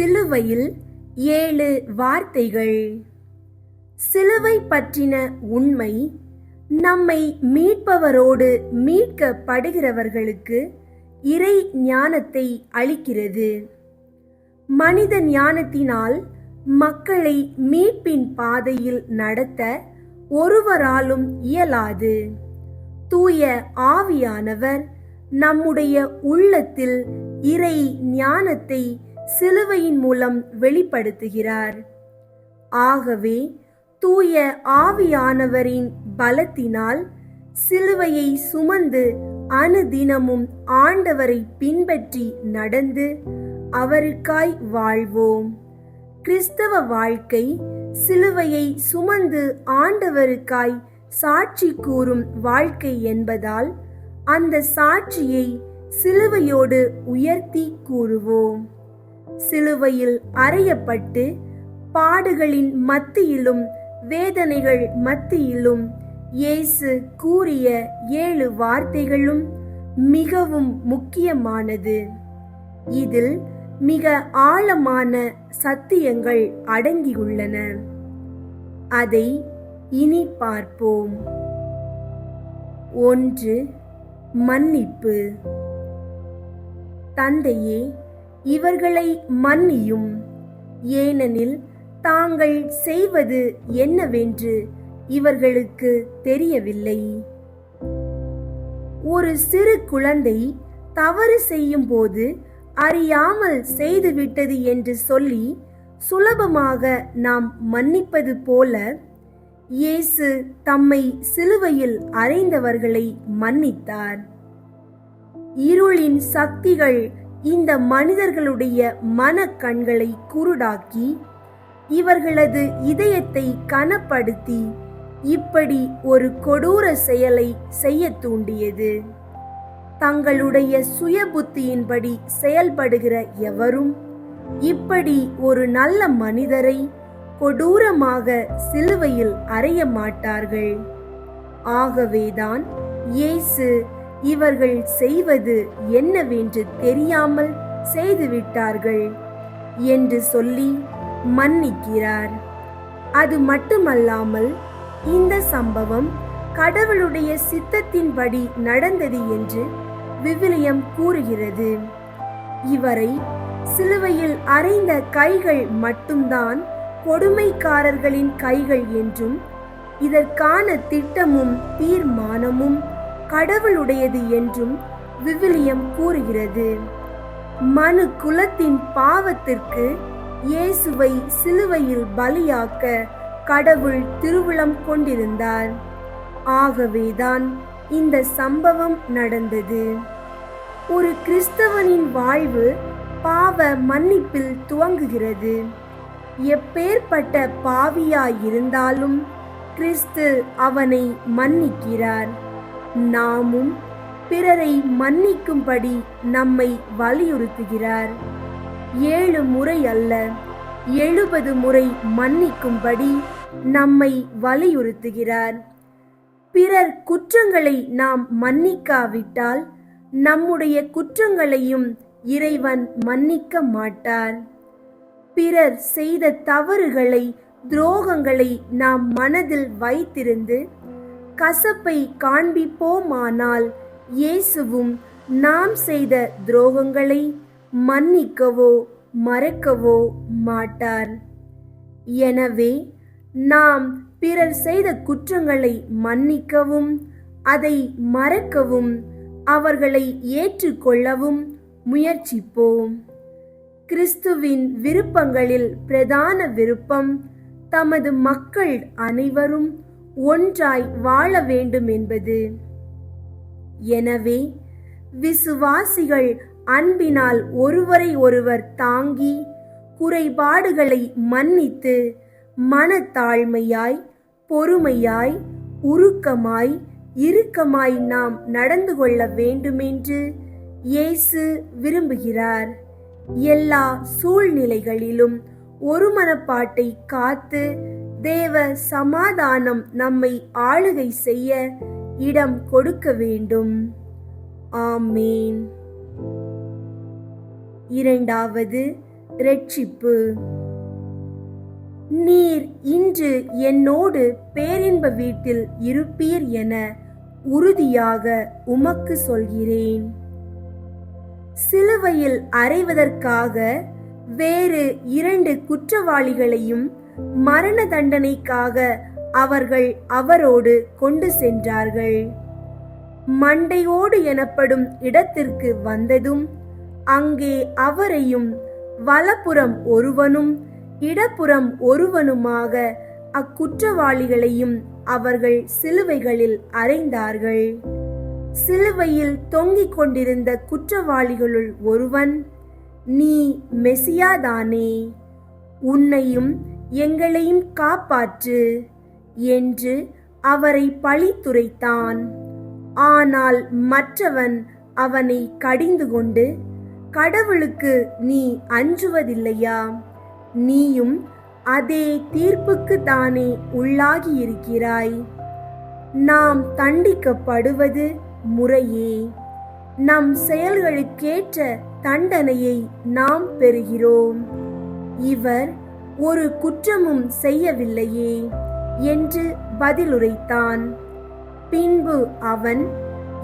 சிலுவையில் ஏழு வார்த்தைகள். சிலுவை பற்றின உண்மை நம்மை மீட்பவரோடு மீட்கப்படுகிறவர்களுக்கு இறை ஞானத்தை அளிக்கிறது. மனித ஞானத்தினால் மக்களை மீட்பின் பாதையில் நடத்த ஒருவராலும் இயலாது. தூய ஆவியானவர் நம்முடைய உள்ளத்தில் இறை ஞானத்தை சிலுவையின் மூலம் வெளிப்படுத்துகிறார். ஆகவே தூய ஆவியானவரின் பலத்தினால் சிலுவையை சுமந்து அனுதினமும் ஆண்டவரை பின்பற்றி நடந்து அவருக்காய் வாழ்வோம். கிறிஸ்தவ வாழ்க்கை சிலுவையை சுமந்து ஆண்டவருக்காய் சாட்சி கூறும் வாழ்க்கை என்பதால் அந்த சாட்சியை சிலுவையோடு உயர்த்தி கூறுவோம். சிலுவையில் அறையப்பட்டு பாடுகளின் மத்தியிலும் வேதனைகள் மத்தியிலும் இயேசு கூறிய ஏழு வார்த்தைகளும் மிகவும் முக்கியமானது. இதில் மிக ஆழமான சத்தியங்கள் அடங்கியுள்ளன. அதை இனி பார்ப்போம். ஒன்று மன்னிப்பு. தந்தையே இவர்களை மன்னியும். ஏனெனில் தாங்கள் செய்வது என்னவென்று இவர்களுக்கு தெரியவில்லை. ஒரு சிறு குழந்தை தவறு செய்யும் போது அறியாமல் செய்துவிட்டது என்று சொல்லி சுலபமாக நாம் மன்னிப்பது போல இயேசு தம்மை சிலுவையில் அறைந்தவர்களை மன்னித்தார். இருளின் சக்திகள் இந்த மனிதர்களுடைய மன கண்களை குருடாக்கி இவர்களது இதயத்தை கனப்படுத்தி இப்படி ஒரு கொடூர செயலை செய்ய தூண்டியது. தங்களுடைய சுய புத்தியின்படி செயல்படுகிற எவரும் இப்படி ஒரு நல்ல மனிதரை கொடூரமாக சிலுவையில் அறைய மாட்டார்கள். ஆகவேதான் இயேசு இவர்கள் செய்வது என்னவென்று தெரியாமல் செய்துவிட்டார்கள் என்று சொல்லி மன்னிக்கிறார். அது மட்டுமல்லாமல் இந்த சம்பவம் கடவுளுடைய சித்தத்தின்படி நடந்தது என்று விவிலியம் கூறுகிறது. இவரை சிலுவையில் அறைந்த கைகள் மட்டும்தான் கொடுமைக்காரர்களின் கைகள் என்றும் இதற்கான திட்டமும் தீர்மானமும் கடவுளுடையது என்றும் விவிலியம் கூறுகிறது. மனு குலத்தின் பாவத்திற்கு இயேசுவை சிலுவையில் பலியாக்க கடவுள் திருவுளம் கொண்டிருந்தார். ஆகவேதான் இந்த சம்பவம் நடந்தது. ஒரு கிறிஸ்தவனின் வாழ்வு பாவ மன்னிப்பில் துவங்குகிறது. எப்பேற்பட்ட பாவியாயிருந்தாலும் கிறிஸ்து அவனை மன்னிக்கிறார். நாமும் பிறரை மன்னிக்கும்படி நம்மை வலியுறுத்துகிறார். ஏழு முறை அல்ல எழுபது முறை மன்னிக்கும்படி நம்மை வலியுறுத்துகிறார். பிறர் குற்றங்களை நாம் மன்னிக்காவிட்டால் நம்முடைய குற்றங்களையும் இறைவன் மன்னிக்க மாட்டார். பிறர் செய்த தவறுகளை துரோகங்களை நாம் மனதில் வைத்திருந்து கசப்பை காண்பிப்போமானால் இயேசுவும் நாம் செய்த துரோகங்களை மன்னிக்கவோ மறக்கவோ மாட்டார். எனவே நாம் பிறர் செய்த குற்றங்களை மன்னிக்கவும் அதை மறக்கவும் அவர்களை ஏற்றுக்கொள்ளவும் முயற்சிப்போம். கிறிஸ்துவின் விருப்பங்களில் பிரதான விருப்பம் தமது மக்கள் அனைவரும் ஒன்றாய் வாழ வேண்டும் என்பது எனவே விசுவாசிகள் அன்பினால் ஒருவரை ஒருவர் தாங்கி குறைபாடுகளை மன்னித்து மனத்தாழ்மையாய் பொறுமையாய் உருக்கமாய் இறுக்கமாய் நாம் நடந்து கொள்ள வேண்டுமென்று இயேசு விரும்புகிறார். எல்லா சூழ்நிலைகளிலும் ஒருமனப்பாட்டை காத்து தேவ சமாதானம் நம்மை ஆளுகை செய்ய இடம் கொடுக்க வேண்டும். ஆமேன். இரண்டாவது ரட்சிப்பு நீர் இன்று என்னோடு பேரின்ப வீட்டில் இருப்பீர் என உறுதியாக உமக்கு சொல்கிறேன். சிலுவையில் அறைவதற்காக வேறு இரண்டு குற்றவாளிகளையும் மரண தண்டனைக்காக அவர்கள் அவரோடு கொண்டு சென்றார்கள். மண்டையோடு எனப்படும் இடத்திற்கு வந்ததும் அங்கே அவரையும் வலப்புறம் ஒருவனும் இடப்புறம் ஒருவனுமாக அக்குற்றவாளிகளையும் அவர்கள் சிலுவைகளில் அறைந்தார்கள். சிலுவையில் தொங்கிக் கொண்டிருந்த குற்றவாளிகளுள் ஒருவன் நீ மெசியாதானே உன்னையும் எங்களையும் காப்பாற்று என்று அவரை பழித்துரைத்தான் ஆனால் மற்றவன் அவனை கடிந்து கொண்டு கடவுளுக்கு நீ அஞ்சுவதில்லையா? நீயும் அதே தீர்ப்புக்கு தானே உள்ளாகியிருக்கிறாய். நாம் தண்டிக்கப்படுவது முறையே. நம் செயல்களுக்கேற்ற தண்டனையை நாம் பெறுகிறோம். இவர் ஒரு குற்றமும் செய்யவில்லையே என்று பதிலுரைத்தான். பின்பு அவன்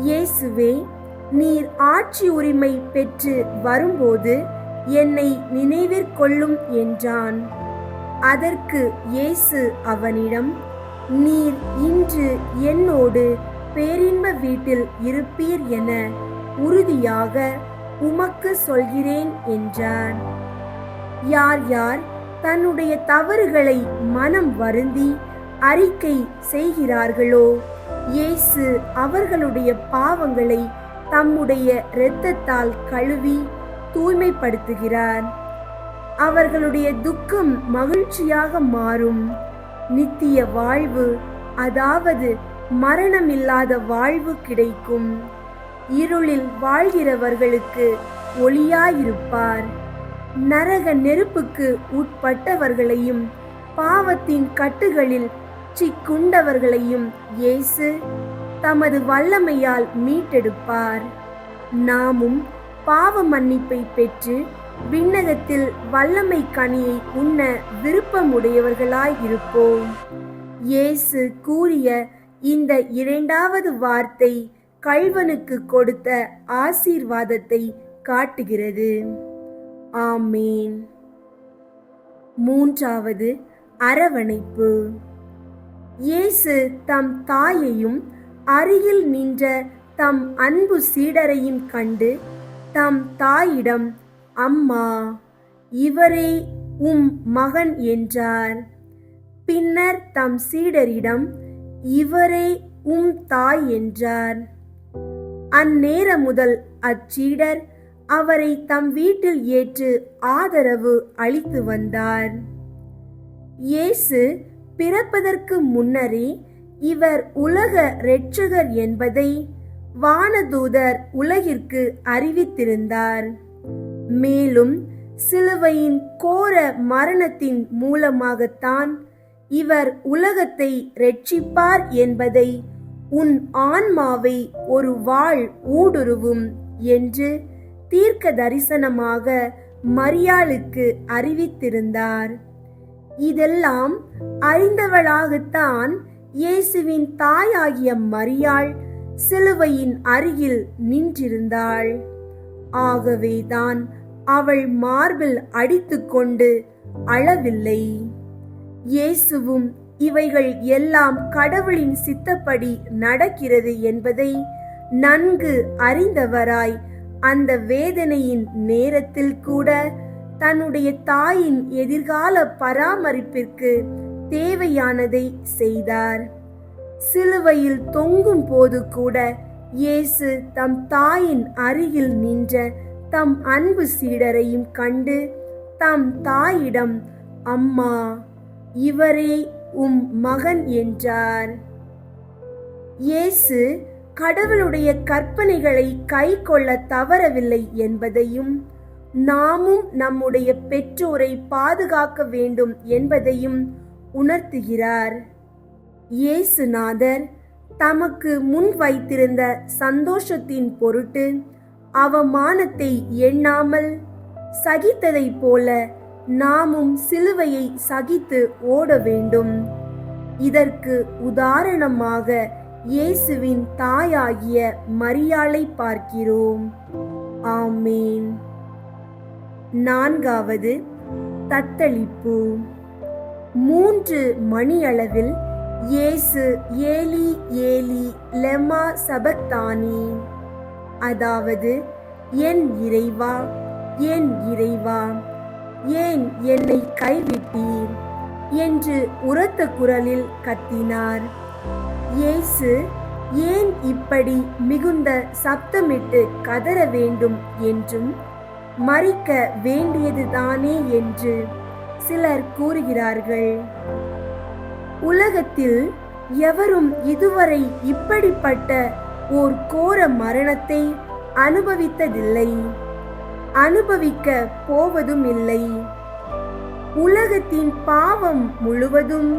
இயேசுவே நீர் ஆட்சி உரிமை பெற்று வரும்போது என்னை நினைவிற்கொள்ளும் என்றான். அதற்கு இயேசு அவனிடம் நீர் இன்று என்னோடு பேரின்ப வீட்டில் இருப்பீர் என உறுதியாக உமக்கு சொல்கிறேன் என்றார் யார் யார்? தன்னுடைய தவறுகளை மனம் வருந்தி அறிக்கை செய்கிறார்களோ? இயேசு அவர்களுடைய பாவங்களை தம்முடைய இரத்தத்தால் கழுவி தூய்மைப்படுத்துகிறார். அவர்களுடைய துக்கம் மகிழ்ச்சியாக மாறும். நித்திய வாழ்வு அதாவது மரணமில்லாத வாழ்வு கிடைக்கும். இருளில் வாழ்கிறவர்களுக்கு ஒளியாயிருப்பார். நரக நெருப்புக்கு உட்பட்டவர்களையும் பாவத்தின் கட்டுகளில் சிக்குண்டவர்களையும் இயேசு தமது வல்லமையால் மீட்டெடுப்பார். நாமும் பாவ மன்னிப்பை பெற்று விண்ணகத்தில் வல்லமை கனியை உண்ண விருப்பமுடையவர்களாய் இருப்போம். இயேசு கூறிய இந்த இரண்டாவது வார்த்தை கல்வனுக்கு கொடுத்த ஆசீர்வாதத்தை காட்டுகிறது. ஆமேன். மூன்றாவது அரவணைப்பு. இயேசு தம் தாயையும் அருகில் நின்ற தம் அன்பு சீடரையும் கண்டு தம் தாயிடம் அம்மா இவரே உம் மகன் என்றார். பின்னர் தம் சீடரிடம் இவரே உம் தாய் என்றார். அந்நேரம் முதல் அச்சீடர் அவரை தம் வீட்டில் ஏற்று ஆதரவு அளித்து வந்தார். இயேசு பிறப்பதற்கு முன்னரே இவர் உலக இரட்சகர் என்பதை வானதூதர் உலகிற்கு அறிவித்திருந்தார். மேலும் சிலுவையின் கோர மரணத்தின் மூலமாகத்தான் இவர் உலகத்தை ரட்சிப்பார் என்பதை உன் ஆன்மாவை ஒரு வாழ் ஊடுருவும் என்று தீர்க்க தரிசனமாக மரியாளுக்கு அறிவித்திருந்தார். இதெல்லாம் அறிந்தவளாகத்தான் இயேசுவின் தாயாகிய மரியாள் சிலுவையின் அருகில் நின்றிருந்தாள். ஆகவேதான் அவள் மார்பில் அடித்துக்கொண்டு அளவில்லை இயேசுவும் இவைகள் எல்லாம் கடவுளின் சித்தப்படி நடக்கிறது என்பதை நன்கு அறிந்தவராய் அந்த வேதனையின் நேரத்தில் கூட தன்னுடைய தாயின் எதிர்கால பராமரிப்பிற்கு தேவையானதை செய்தார். சிலுவையில் தொங்கும் போது கூட இயேசு தம் தாயின் அருகில் நின்ற தம் அன்பு சீடரையும் கண்டு தம் தாயிடம் அம்மா இவரே உம் மகன் என்றார். இயேசு கடவுளுடைய கற்பனைகளை கை கொள்ள தவறவில்லை என்பதையும் நாமும் நம்முடைய பெற்றோரை பாதுகாக்க வேண்டும் என்பதையும் உணர்த்துகிறார். இயேசுநாதர் தமக்கு முன் வைத்திருந்த சந்தோஷத்தின் பொருட்டு அவமானத்தை எண்ணாமல் சகித்ததைப் போல நாமும் சிலுவையை சகித்து ஓட வேண்டும். இதற்கு உதாரணமாக இயேசுவின் தாயாகிய மரியாளை பார்க்கிறோம். ஆமேன். நான்காவது தத்தளிப்பு. மூன்று மணியளவில் இயேசு ஏலி ஏலி லெமா சபத்தானி. அதாவது என் இறைவா என் இறைவா ஏன் என்னை கைவிட்டீர்? என்று உரத்த குரலில் கத்தினார். இயேசு ஏன் இப்படி மிகுந்த சப்தமிட்டு கதற வேண்டும் என்றும் மறிக்க வேண்டியதுதானே என்று சிலர் கூறுகிறார்கள். உலகத்தில் எவரும் இதுவரை இப்படிப்பட்ட ஓர் கோர மரணத்தை அனுபவித்ததில்லை. அனுபவிக்க போவதும் இல்லை உலகத்தின் பாவம் முழுவதும்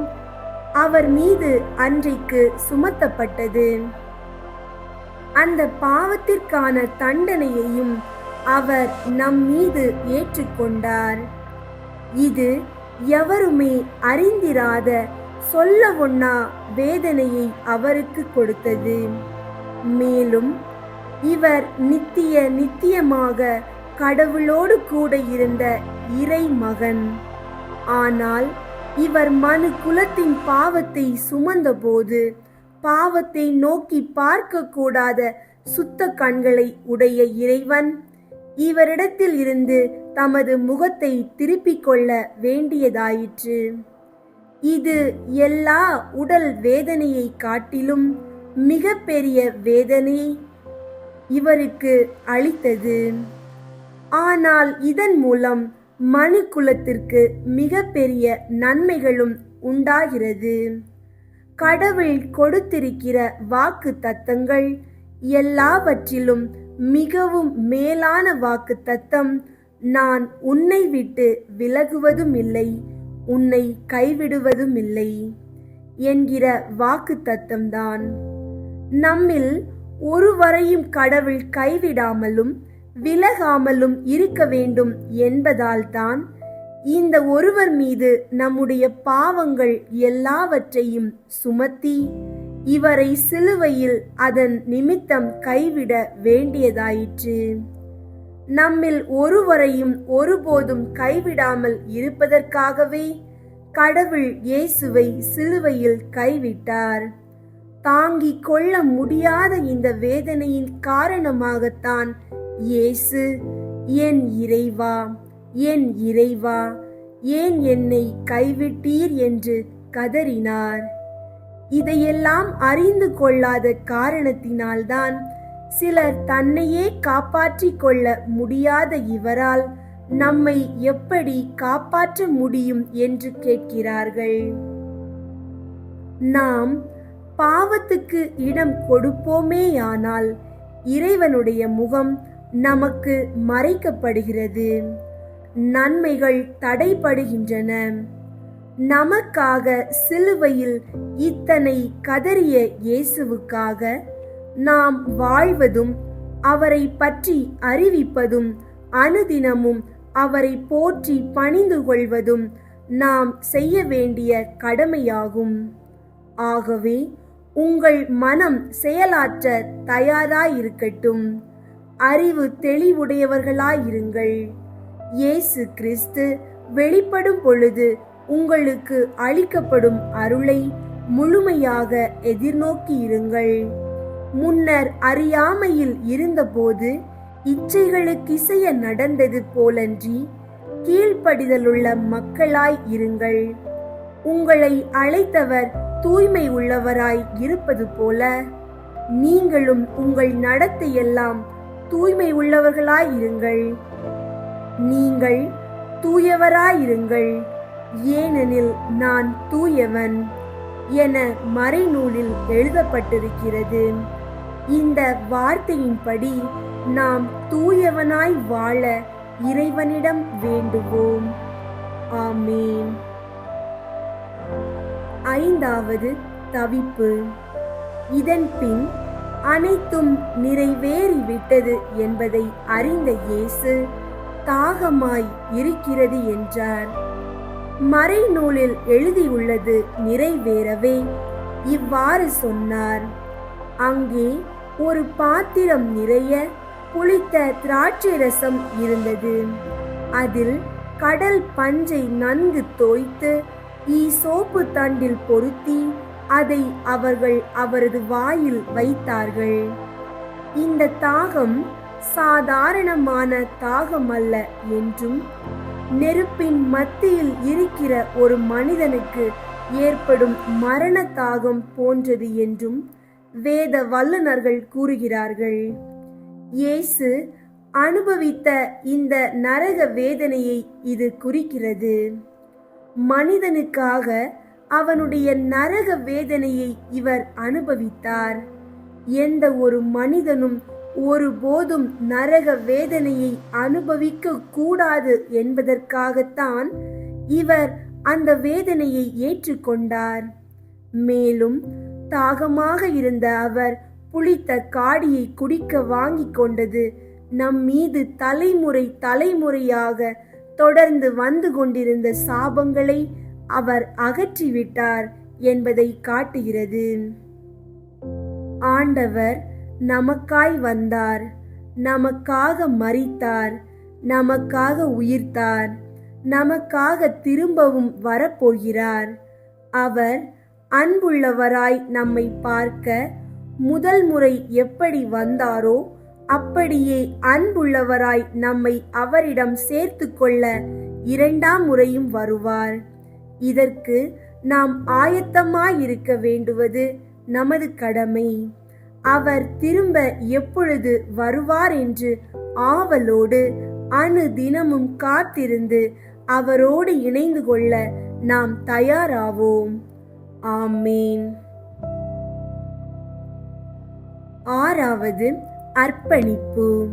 அவர் மீது அன்றைக்கு சுமத்தப்பட்டது. அந்த பாவத்திற்கான தண்டனையையும் அவர் நம் மீது ஏற்றுக்கொண்டார். இது எவருமே அறிந்திராத சொல்ல ஒண்ணா வேதனையை அவருக்கு கொடுத்தது. மேலும் இவர் நித்திய நித்தியமாக கடவுளோடு கூட இருந்த இறை மகன் ஆனால் இவர் மனு குலத்தின் பாவத்தை சுமந்தபோது பாவத்தை நோக்கி பார்க்க கூடாத சுத்த கண்களை உடைய இறைவன். இவரிடத்தில் இருந்து தமது முகத்தை திருப்பிக் கொள்ள வேண்டியதாயிற்று. இது எல்லா உடல் வேதனையை காட்டிலும் மிக பெரிய வேதனை இவருக்கு அளித்தது. ஆனால் இதன் மூலம் மனு குலத்திற்கு மிக பெரிய நன்மைகளும் உண்டாகிறது. கடவுள் கொடுத்திருக்கிற வாக்கு தத்தங்கள் எல்லாவற்றிலும் மிகவும் மேலான வாக்கு தத்தம் நான் உன்னை விட்டு விலகுவதும் இல்லை உன்னை கைவிடுவதும் இல்லை என்கிற வாக்கு தத்தம்தான் நம்மில் ஒருவரையும் கடவுள் கைவிடாமலும் விலகாமலும் இருக்க வேண்டும் என்பதால்தான் இந்த ஒருவர் மீது நம்முடைய பாவங்கள் எல்லாவற்றையும் சுமத்தி இவரை சிலுவையில் அதன் நிமித்தம் கைவிட வேண்டியதாயிற்று. நம்மில் ஒருவரையும் ஒருபோதும் கைவிடாமல் இருப்பதற்காகவே கடவுள் இயேசுவை சிலுவையில் கைவிட்டார். தாங்கிக் கொள்ள முடியாத இந்த வேதனையின் காரணமாகத்தான் இயேசு என் இறைவா என் இறைவா ஏன் என்னை கைவிட்டீர் என்று கதறினார். இதையெல்லாம் அறிந்து கொள்ளாத காரணத்தினால்தான் சிலர் தன்னையே காப்பாற்றிக் கொள்ள முடியாத இவரால் நம்மை எப்படி காப்பாற்ற முடியும் என்று கேட்கிறார்கள். நாம் பாவத்துக்கு இடம் கொடுப்போமேயானால் இறைவனுடைய முகம் நமக்கு மறைக்கப்படுகிறது. நன்மைகள் தடைபடுகின்றன. நமக்காக சிலுவையில் இத்தனை கதறிய இயேசுவுக்காக நாம் வாழ்வதும் அவரை பற்றி அறிவிப்பதும் அனுதினமும் அவரை போற்றி பணிந்து கொள்வதும் நாம் செய்ய வேண்டிய கடமையாகும். ஆகவே உங்கள் மனம் செயலாற்ற தயாராயிருக்கட்டும். அறிவு தெளிவுடையவர்களாயிருங்கள். இயேசு கிறிஸ்து வெளிப்படும் பொழுது உங்களுக்கு அளிக்கப்படும் அருளை முழுமையாக எதிர்நோக்கி இருங்கள். முன்னர் அறியாமையில் இருந்தபோது இச்சைகளுக்கிசைய நடந்தது போலன்றி கீழ்ப்படிதலுள்ள மக்களாய் இருங்கள். உங்களை அழைத்தவர் தூய்மை உள்ளவராய் இருப்பது போல நீங்களும் உங்கள் நடத்தையெல்லாம் தூய்மை உள்ளவர்களாய் இருங்கள் நீங்கள் தூயவராயிருங்கள். ஏனெனில் நான் தூயவன் என மறைநூலில் எழுதப்பட்டிருக்கிறது. இந்த வார்த்தையின்படி நாம் தூயவனாய் வாழ இறைவனிடம் வேண்டுவோம். ஆமேன். ஐந்தாவது தவிப்பு. இதன் பின் அனைத்தும் நிறைவேறிவிட்டது என்பதை அறிந்த இயேசு தாகமாய் இருக்கிறது என்றார். மறைநூலில் எழுதியுள்ளது நிறைவேறவே. இவ்வாறு சொன்னார் அங்கே ஒரு பாத்திரம் நிறைய புளித்த திராட்சை ரசம் இருந்தது. அதில் கடல் பஞ்சை நன்கு தோய்த்து ஈசோப்பு தண்டில் பொருத்தி அதை அவர்கள் அவரது வாயில் வைத்தார்கள். இந்த தாகம் சாதாரணமான தாகம் அல்ல என்றும் நெருப்பின் மத்தியில் இருக்கிற ஒரு மனிதனுக்கு ஏற்படும் மரண தாகம் போன்றது என்றும் வேத வல்லுனர்கள் கூறுகிறார்கள். இயேசு அனுபவித்த இந்த நரக வேதனையை இது குறிக்கிறது. மனிதனுக்காக அவனுடைய நரக வேதனையை இவர் அனுபவித்தார். எந்த ஒரு மனிதனும் ஒருபோதும் நரக வேதனையை அனுபவிக்க கூடாது என்பதற்காகத்தான் இவர் அந்த வேதனையை ஏற்றுக்கொண்டார். மேலும் தாகமாக இருந்த அவர் புளித்த காடியை குடிக்க வாங்கிக் கொண்டது நம் மீது தலைமுறை தலைமுறையாக தொடர்ந்து வந்து கொண்டிருந்த சாபங்களை அவர் அகற்றிவிட்டார் என்பதை காட்டுகிறது. ஆண்டவர் நமக்காய் வந்தார் நமக்காக மறித்தார் நமக்காக உயிர்த்தார் நமக்காக திரும்பவும் வரப்போகிறார். அவர் அன்புள்ளவராய் நம்மை பார்க்க முதல் முறை எப்படி வந்தாரோ அப்படியே அன்புள்ளவராய் நம்மை அவரிடம் சேர்த்து கொள்ள இரண்டாம் முறையும் வருவார். இதற்கு நாம் ஆயத்தமாயிருக்க வேண்டுவது நமது கடமை. அவர் திரும்ப எப்பொழுது வருவார் என்று ஆவலோடு அணு தினமும் காத்திருந்து அவரோடு இணைந்து கொள்ள நாம் தயாராவோம். ஆமேன். ஆறாவது அர்ப்பணிப்பு.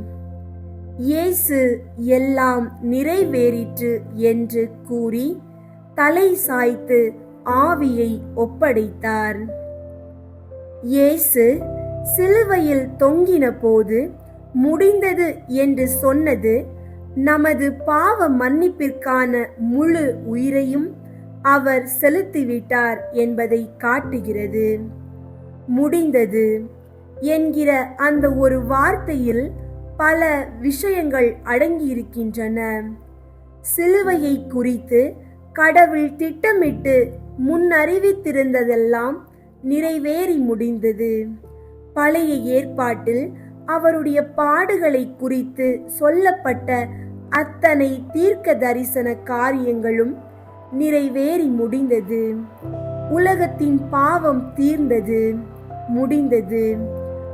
இயேசு எல்லாம் நிறைவேறிற்று என்று கூறி தலை சாய்த்து ஆவியை ஒப்படைத்தார். இயேசு சிலுவையில் தொங்கின போது முடிந்தது என்று சொன்னது நமது பாவ மன்னிப்பிற்கான முழு உயிரையும் அவர் செலுத்திவிட்டார் என்பதை காட்டுகிறது. முடிந்தது என்கிற அந்த ஒரு வார்த்தையில் பல விஷயங்கள் அடங்கியிருக்கின்றன. சிலுவையை குறித்து கடவுள் திட்டமிட்டு முன்னறிவித்திருந்ததெல்லாம் நிறைவேறி முடிந்தது. பழைய ஏற்பாட்டில் அவருடைய பாடுகளை குறித்து சொல்லப்பட்ட அத்தனை தீர்க்க தரிசன காரியங்களும் நிறைவேறி முடிந்தது. உலகத்தின் பாவம் தீர்ந்தது முடிந்தது.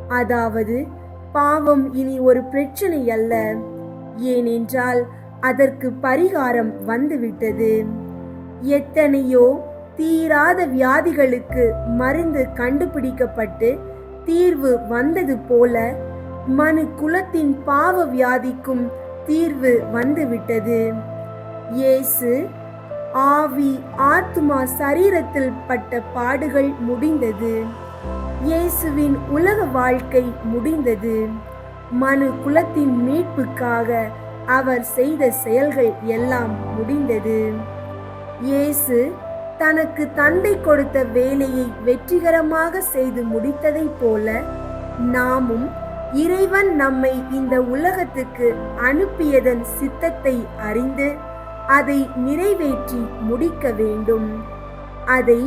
அதாவது பாவம் இனி ஒரு பிரச்சனை அல்ல. ஏனென்றால் அதற்கு பரிகாரம் வந்துவிட்டது. எத்தனையோ தீராத வியாதிகளுக்கு மருந்து கண்டுபிடிக்கப்பட்டு தீர்வு வந்தது போல மனு குலத்தின் பாவ வியாதிக்கும் தீர்வு வந்துவிட்டது. இயேசு ஆவி ஆத்மா சரீரத்தில் பட்ட பாடுகள் முடிந்தது. இயேசுவின் உலக வாழ்க்கை முடிந்தது. மனு குலத்தின் மீட்புக்காக அவர் செய்த செயல்கள் எல்லாம் முடிந்தது. இயேசு தனக்கு தந்தை கொடுத்த வேலையை வெற்றிகரமாக செய்து முடித்ததைப் போல நாமும் இறைவன் நம்மை இந்த உலகத்துக்கு அனுப்பியதன் சித்தத்தை அறிந்து அதை நிறைவேற்றி முடிக்க வேண்டும். அதை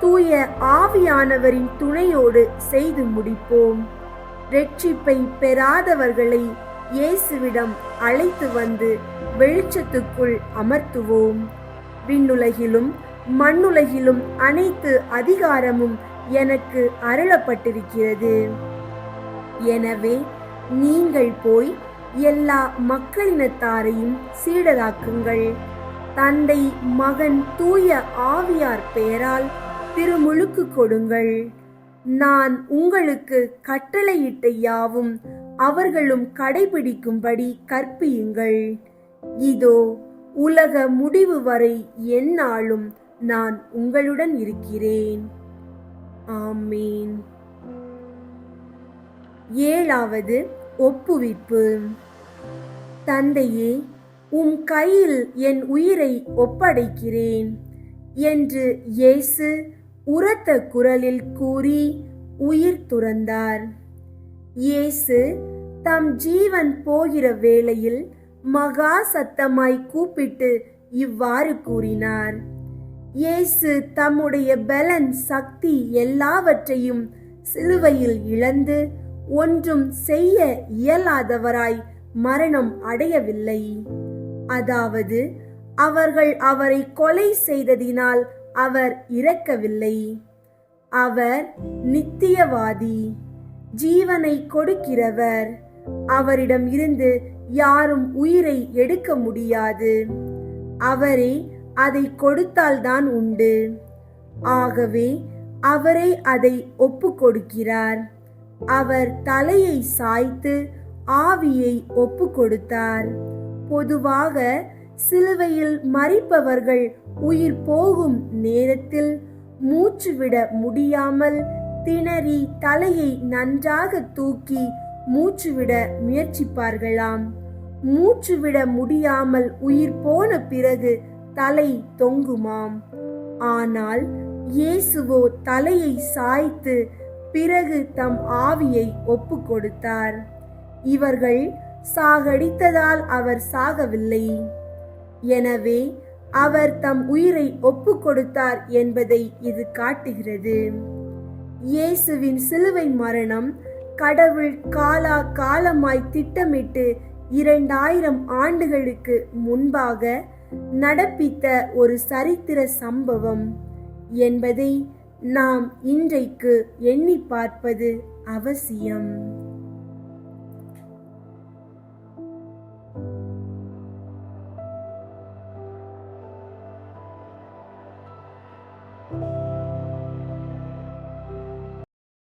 தூய ஆவியானவரின் துணையோடு செய்து முடிப்போம். ரட்சிப்பை பெறாதவர்களை இயேசுவிடம் அழைத்து வந்து வெளிச்சத்துக்குள் அமர்த்துவோம். விண்ணுலகிலும் மண்ணுலகிலும் அனைத்து அதிகாரமும் எனக்கு அருளப்பட்டிருக்கிறது. எனவே நீங்கள் போய் எல்லா மக்களினத்தாரையும் சீடராக்குங்கள். தந்தை மகன் தூய ஆவியார் பெயரால் திருமுழுக்கு கொடுங்கள். நான் உங்களுக்கு கட்டளையிட்ட யாவும் அவர்களும் கடைபிடிக்கும்படி கற்பியுங்கள். இதோ உலக முடிவு வரை எந்நாளும் நான் உங்களுடன் இருக்கிறேன். ஆமீன். ஏழாவது ஒப்புவிப்பு. தந்தையே உம் கையில் என் உயிரை ஒப்படைக்கிறேன் என்று இயேசு உரத்த குரலில் கூறி உயிர் துறந்தார். இயேசு தம் ஜீவன் போகிற வேளையில் மகா சத்தமாய் கூப்பிட்டு இவ்வாறு கூறினார். இயேசு தம்முடைய பலன் சக்தி எல்லாவற்றையும் சிலுவையில் இழந்து ஒன்றும் செய்ய இயலாதவராய் மரணம் அடையவில்லை. அதாவது அவர்கள் அவரை கொலை செய்ததினால் அவர் இறக்கவில்லை. அவர் நித்தியவாதி ஜீவனை கொடுக்கிறவர். அவரிடம் இருந்து யாரும் உயிரை எடுக்க முடியாது. அவரே அதை கொடுத்தால்தான் உண்டு. ஆகவே அவரே அதை ஒப்பு கொடுக்கிறார் அவர் தலையை சாய்த்து ஆவியை ஒப்பு கொடுத்தார் பொதுவாக சிலுவையில் மறிப்பவர்கள் உயிர் போகும் நேரத்தில் மூச்சுவிட முடியாமல் திணறி தலையை நன்றாக தூக்கி மூச்சுவிட முயற்சிப்பார்களாம். மூச்சுவிட முடியாமல் உயிர் போன பிறகு தலை தொங்குமாம். ஆனால் இயேசுவோ தலையை சாய்த்து பிறகு தம் ஆவியை ஒப்பு கொடுத்தார். இவர்கள் சாகடித்ததால் அவர் சாகவில்லை. எனவே அவர் தம் உயிரை ஒப்பு கொடுத்தார் என்பதை இது காட்டுகிறது. இயேசுவின் சிலுவை மரணம் கடவுள் காலா காலமாய் திட்டமிட்டு இரண்டாயிரம் ஆண்டுகளுக்கு முன்பாக நடப்பித்த ஒரு சரித்திர சம்பவம் என்பதை நாம் இன்றைக்கு எண்ணி பார்ப்பது அவசியம்.